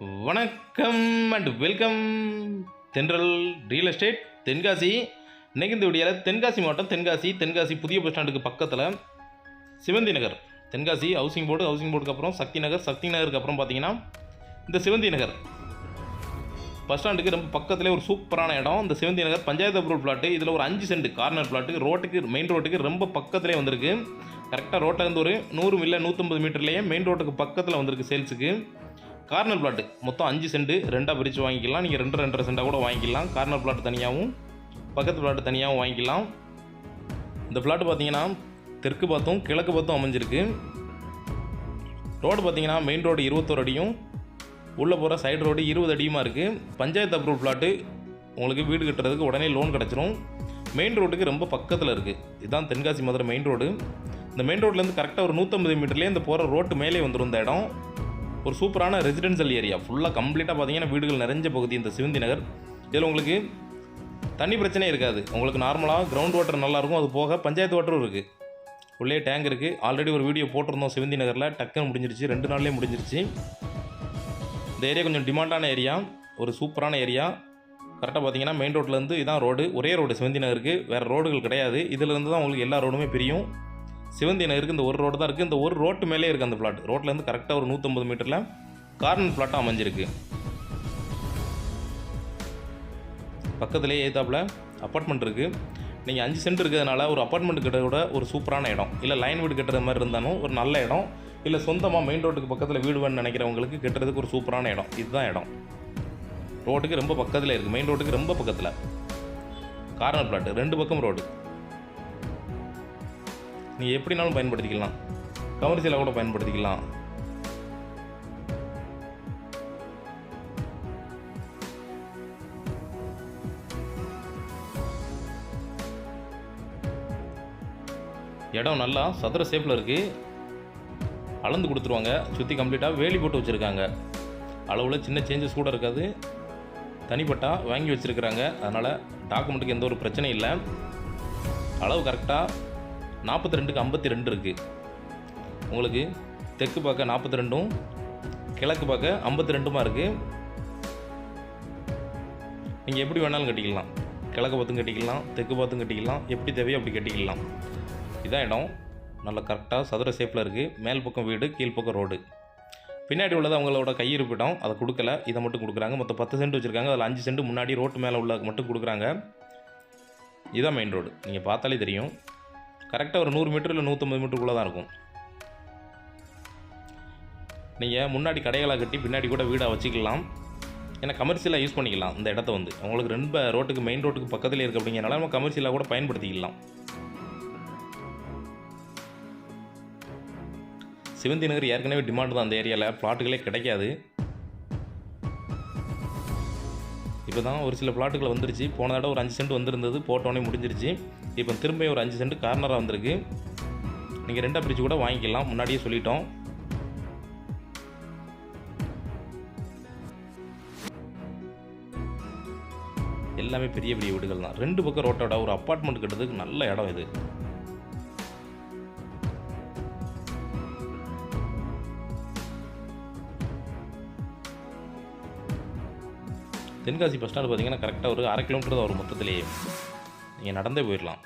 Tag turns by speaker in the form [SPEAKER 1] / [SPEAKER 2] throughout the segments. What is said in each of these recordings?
[SPEAKER 1] வணக்கம் and welcome Thendral real estate Tenkasi. இன்றைக்கு இந்த வீடியோவில் தென்காசி மாவட்டம் தென்காசி தென்காசி புதிய பஸ் ஸ்டாண்டுக்கு பக்கத்தில் Sivanthi Nagar. Tenkasi housing board housing போர்டுக்கு அப்புறம் சக்தி நகர். சக்தி நகருக்கு அப்புறம் பார்த்தீங்கன்னா இந்த சிவந்தி நகர். பஸ் ஸ்டாண்டுக்கு ரொம்ப பக்கத்துலேயே ஒரு சூப்பரான இடம். இந்த சிவந்தி நகர் பஞ்சாயத்து அப்ரூவல் பிளாட்டு இதில் ஒரு அஞ்சு சென்ட் கார்னர் பிளாட்டு ரோட்டுக்கு மெயின் ரோட்டுக்கு ரொம்ப பக்கத்துலேயே வந்திருக்கு. கரெக்டாக ரோட்டில் இருந்து ஒரு நூறு இல்லை நூற்றம்பது மீட்டர்லேயே மெயின் ரோட்டுக்கு பக்கத்தில் வந்திருக்கு சேல்ஸுக்கு கார்னர் பிளாட்டு மொத்தம் அஞ்சு சென்ட் ரெண்டாக பிரித்து வாங்கிக்கலாம். நீங்கள் ரெண்டு ரெண்டரை சென்டாக கூட வாங்கிக்கலாம். கார்னர் பிளாட் தனியாகவும் பக்கத்து பிளாட் தனியாகவும் வாங்கிக்கலாம். இந்த பிளாட் பார்த்தீங்கன்னா தெற்கு பார்த்தும் கிழக்கு பார்த்தும் அமைஞ்சிருக்கு. ரோடு பார்த்தீங்கன்னா மெயின் ரோடு இருபத்தோரு அடியும். உள்ளே போகிற சைடு ரோடு இருபது அடியுமா இருக்குது பஞ்சாயத்து அப்ரூவல் பிளாட்டு உங்களுக்கு வீடு கட்டுறதுக்கு உடனே லோன் கிடச்சிரும். மெயின் ரோட்டுக்கு ரொம்ப பக்கத்தில் இருக்குது இதுதான் தென்காசி மதுரை மெயின் ரோடு இந்த மெயின் ரோட்லேருந்து கரெக்டாக ஒரு நூற்றம்பது மீட்டர்லேயே இந்த போகிற ரோட்டு மேலே வந்துடும் இந்த இடம். ஒரு சூப்பரான ரெசிடென்ஷியல் ஏரியா ஃபுல்லாக கம்ப்ளீட்டாக பார்த்தீங்கன்னா வீடுகள் நிறைஞ்ச பகுதி இந்த சிவந்தி நகர். இதில் உங்களுக்கு தண்ணி பிரச்சனையே இருக்காது. உங்களுக்கு நார்மலாக கிரவுண்ட் வாட்டர் நல்லாயிருக்கும் அது போக பஞ்சாயத்து வாட்டரும் இருக்குது உள்ளே டேங்க் இருக்குது ஆல்ரெடி ஒரு வீடியோ போட்டிருந்தோம் சிவந்தி நகரில். டக்குன்னு முடிஞ்சிருச்சு. ரெண்டு நாள்லேயே முடிஞ்சிருச்சு. இந்த ஏரியா கொஞ்சம் டிமாண்டான ஏரியா ஒரு சூப்பரான ஏரியா கரெக்டாக பார்த்தீங்கன்னா மெயின் ரோட்லேருந்து இதான் ரோடு ஒரே ரோடு சிவந்தி நகருக்கு. வேறு ரோடுகள் கிடையாது. இதிலேருந்து தான் உங்களுக்கு எல்லா ரோடுமே பிரியும். சிவந்தி நகருக்கு இந்த ஒரு ரோடு தான் இருக்குது இந்த ஒரு ரோட்டு மேலே இருக்குது அந்த பிளாட் ரோட்லேருந்து கரெக்டாக ஒரு நூற்றம்பது மீட்டரில் கார்னர் பிளாட்டாக அமைஞ்சிருக்கு. பக்கத்துலேயே ஏதாப்பில் அப்பார்ட்மெண்ட் இருக்குது நீங்கள் அஞ்சு சென்ட் இருக்கிறதுனால ஒரு அப்பார்ட்மெண்ட் கட்ட கூட ஒரு சூப்பரான இடம். இல்லை லைன் வீடு கட்டுறது மாதிரி இருந்தாலும் ஒரு நல்ல இடம். இல்லை சொந்தமாக மெயின் ரோட்டுக்கு பக்கத்தில் வீடு வேணும்னு நினைக்கிறவங்களுக்கு கட்டுறதுக்கு ஒரு சூப்பரான இடம். இதுதான் இடம். ரோட்டுக்கு ரொம்ப பக்கத்தில் இருக்குது மெயின் ரோட்டுக்கு ரொம்ப பக்கத்தில். கார்னர் பிளாட் ரெண்டு பக்கம் ரோடு நீங்கள் எப்படினாலும் பயன்படுத்திக்கலாம். கமர்ஷியலாக கூட பயன்படுத்திக்கலாம். இடம் நல்லா சதுர ஷேப்பில் இருக்குது அளந்து கொடுத்துருவாங்க. சுற்றி கம்ப்ளீட்டாக வேலி போட்டு வச்சுருக்காங்க. அளவில் சின்ன சேஞ்சஸ் கூட இருக்காது. தனிப்பட்டா வாங்கி வச்சுருக்கிறாங்க. அதனால் டாக்குமெண்ட்டுக்கு எந்த ஒரு பிரச்சனையும் இல்லை. அளவு கரெக்டாக நாற்பத்தி ரெண்டுக்கு ஐம்பத்தி ரெண்டு இருக்குது உங்களுக்கு தெற்கு பார்க்க நாற்பத்தி ரெண்டும் கிழக்கு பார்க்க ஐம்பத்தி ரெண்டுமா இருக்குது நீங்கள் எப்படி வேணாலும் கட்டிக்கலாம். கிழக்கு பார்த்தும் கட்டிக்கலாம் தெற்கு பார்த்தும் கட்டிக்கலாம் எப்படி தேவையோ அப்படி கட்டிக்கலாம். இதான் இடம். நல்லா கரெக்டாக சதுர ஷேப்பில் இருக்குது மேல் பக்கம் வீடு கீழ்ப்பக்கம் ரோடு பின்னாடி உள்ளது அவங்களோட கையிருப்பிடம். அதை கொடுக்கல. இதை மட்டும் கொடுக்குறாங்க. மொத்தம் பத்து சென்ட் வச்சுருக்காங்க. அதில் அஞ்சு சென்ட் முன்னாடி ரோட்டு மேலே உள்ள மட்டும் கொடுக்குறாங்க. இதுதான் மெயின் ரோடு நீங்கள் பார்த்தாலே தெரியும். கரெக்டாக ஒரு நூறு மீட்டர் இல்லை நூற்றம்பது மீட்டருக்குள்ளே தான் இருக்கும். நீங்கள் முன்னாடி கடைகளாக கட்டி பின்னாடி கூட வீடாக வச்சுக்கலாம். ஏன்னா கமர்ஷியலாக யூஸ் பண்ணிக்கலாம் இந்த இடத்த வந்து. உங்களுக்கு ரொம்ப ரோட்டுக்கு மெயின் ரோட்டுக்கு பக்கத்தில் இருக்க அப்படிங்கிறனால நம்ம கமர்ஷியலாக கூட பயன்படுத்திக்கலாம். சிவந்தி நகர் ஏற்கனவே டிமாண்ட் தான் அந்த ஏரியாவில் பிளாட்டுகளே கிடைக்காது. இப்படி தான் ஒரு சில பிளாட்டுகள் வந்துருச்சு. போன தடவை ஒரு அஞ்சு சென்ட் வந்திருந்தது. போட்டோன்னே முடிஞ்சிருச்சு. இப்போ திரும்ப ஒரு அஞ்சு சென்ட் கார்னராக வந்திருக்கு. நீங்கள் ரெண்டாக பிரித்து கூட வாங்கிக்கலாம். முன்னாடியே சொல்லிட்டோம். எல்லாமே பெரிய பெரிய வீடுகள் தான் ரெண்டு பக்கம் ரோட்டோட ஒரு அப்பார்ட்மெண்ட் கட்டுறதுக்கு நல்ல இடம் இது. தென்காசி பஸ் ஸ்டாண்டு பார்த்தீங்கன்னா கரெக்டாக ஒரு அரை கிலோமீட்டர் தான் வரும் மொத்தத்திலேயே. நீங்கள் நடந்தே போயிடலாம்.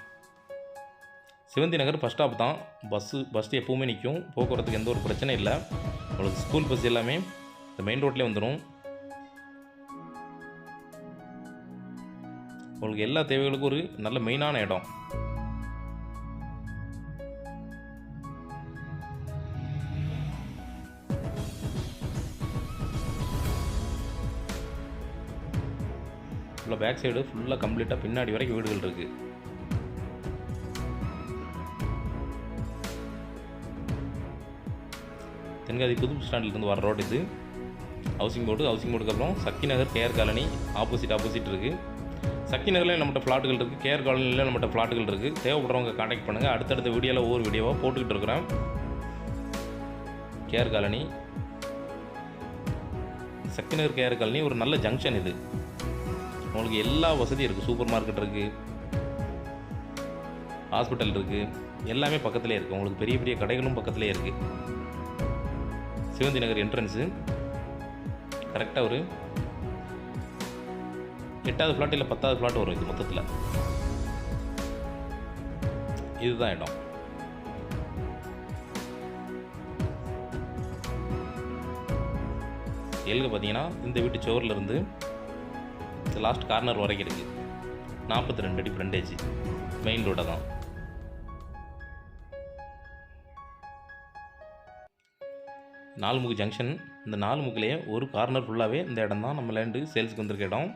[SPEAKER 1] சிவந்தி நகர் பஸ் ஸ்டாப் தான். பஸ்ஸு பஸ் எப்போவுமே நிற்கும் போக்குவரத்துக்கு எந்த ஒரு பிரச்சனையும் இல்லை. உங்களுக்கு ஸ்கூல் பஸ் எல்லாமே இந்த மெயின் ரோட்லேயே வந்துடும் உங்களுக்கு எல்லா தேவைகளுக்கும் ஒரு நல்ல மெயினான இடம். ஃபுல்லாக பேக் சைடு ஃபுல்லாக கம்ப்ளீட்டாக பின்னாடி வரைக்கும் வீடுகள் இருக்குது தென்காதி புது ஸ்டாண்டிலிருந்து வர ரோடு இது. ஹவுசிங் போர்டு ஹவுசிங் போர்டுக்கு அப்புறம் Sakthi Nagar KR colony opposite opposite இருக்குது சக்தி நகரில் நம்மகிட்ட ஃப்ளாட்டுகள் இருக்குது கேஆர் காலனியில் நம்மகிட்ட ஃப்ளாட்டுகள் இருக்குது தேவைப்படுறவங்க காண்டாக்ட் பண்ணுங்கள் அடுத்தடுத்த வீடியோவில் ஒவ்வொரு வீடியோவாக போட்டுக்கிட்டு இருக்கிறேன். KR colony Sakthi Nagar KR colony ஒரு நல்ல ஜங்ஷன் இது. உங்களுக்கு எல்லா வசதியும் இருக்குது சூப்பர் மார்க்கெட் இருக்குது ஹாஸ்பிட்டல் இருக்குது எல்லாமே பக்கத்துலேயே இருக்குது உங்களுக்கு பெரிய பெரிய கடைகளும் பக்கத்துலேயே இருக்குது சிவந்தி நகர் என்ட்ரன்ஸு கரெக்டாக ஒரு எட்டாவது ஃப்ளாட் இல்லை பத்தாவது ஃப்ளாட் வரும் இது மொத்தத்தில். இதுதான் இடம். எல்கு பார்த்தீங்கன்னா இந்த வீட்டு சுவர்ல லாஸ்ட் கார்னர் வரைக்கும் இருக்குது நாற்பத்தி ரெண்டு அடி ஃப்ரண்டேஜ் மெயின் ரோடை தான். நாலுமுக்கு ஜங்ஷன் இந்த நாலுமுக்குலேயே ஒரு கார்னர் ஃபுல்லாகவே இந்த இடம் தான் நம்ம லேண்டு சேல்ஸுக்கு வந்திருக்க இடம்.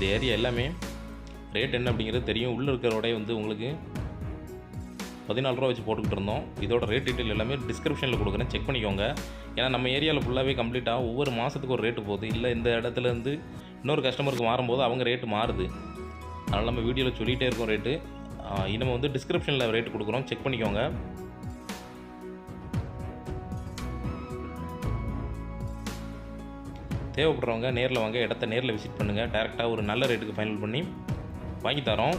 [SPEAKER 1] இந்த ஏரியா எல்லாமே ரேட் என்ன அப்படிங்கிறது தெரியும். உள்ளே இருக்கிறோடய வந்து உங்களுக்கு பதினாலு ரூபா வச்சு போட்டுக்கிட்டு இருந்தோம். இதோட ரேட் டீட்டெயில் எல்லாமே டிஸ்கிரிப்ஷனில் கொடுக்குறேன். செக் பண்ணிக்கோங்க. ஏன்னா நம்ம ஏரியாவில் ஃபுல்லாகவே கம்ப்ளீட்டாக ஒவ்வொரு மாதத்துக்கு ஒரு ரேட்டு போகுது. இல்லை இந்த இடத்துல இருந்து இன்னொரு கஸ்டமருக்கு மாறும்போது அவங்க ரேட்டு மாறுது. அதனால் நம்ம வீடியோவில் சொல்லிகிட்டே இருக்கோம் ரேட்டு இனிமேல் வந்து டிஸ்கிரிப்ஷனில் ரேட்டு கொடுக்குறோம். செக் பண்ணிக்கோங்க. தேவைப்படுறவங்க நேரில் வாங்க இடத்த நேரில் விசிட் பண்ணுங்கள் டேரெக்டாக ஒரு நல்ல ரேட்டுக்கு ஃபைனல் பண்ணி வாங்கி தரோம்.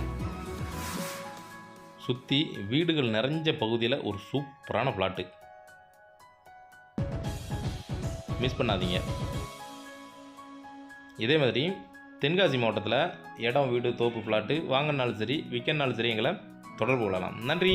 [SPEAKER 1] சுற்றி வீடுகள் நிறைஞ்ச பகுதியில் ஒரு சூப்பரான ஃப்ளாட்டு மிஸ் பண்ணாதீங்க. இதே மாதிரி தென்காசி மாவட்டத்தில் இடம் வீடு தோப்பு ஃப்ளாட்டு வாங்கினாலும் சரி விற்கனாலும் சரி எங்களை தொடர்பு கொள்ளலாம். நன்றி!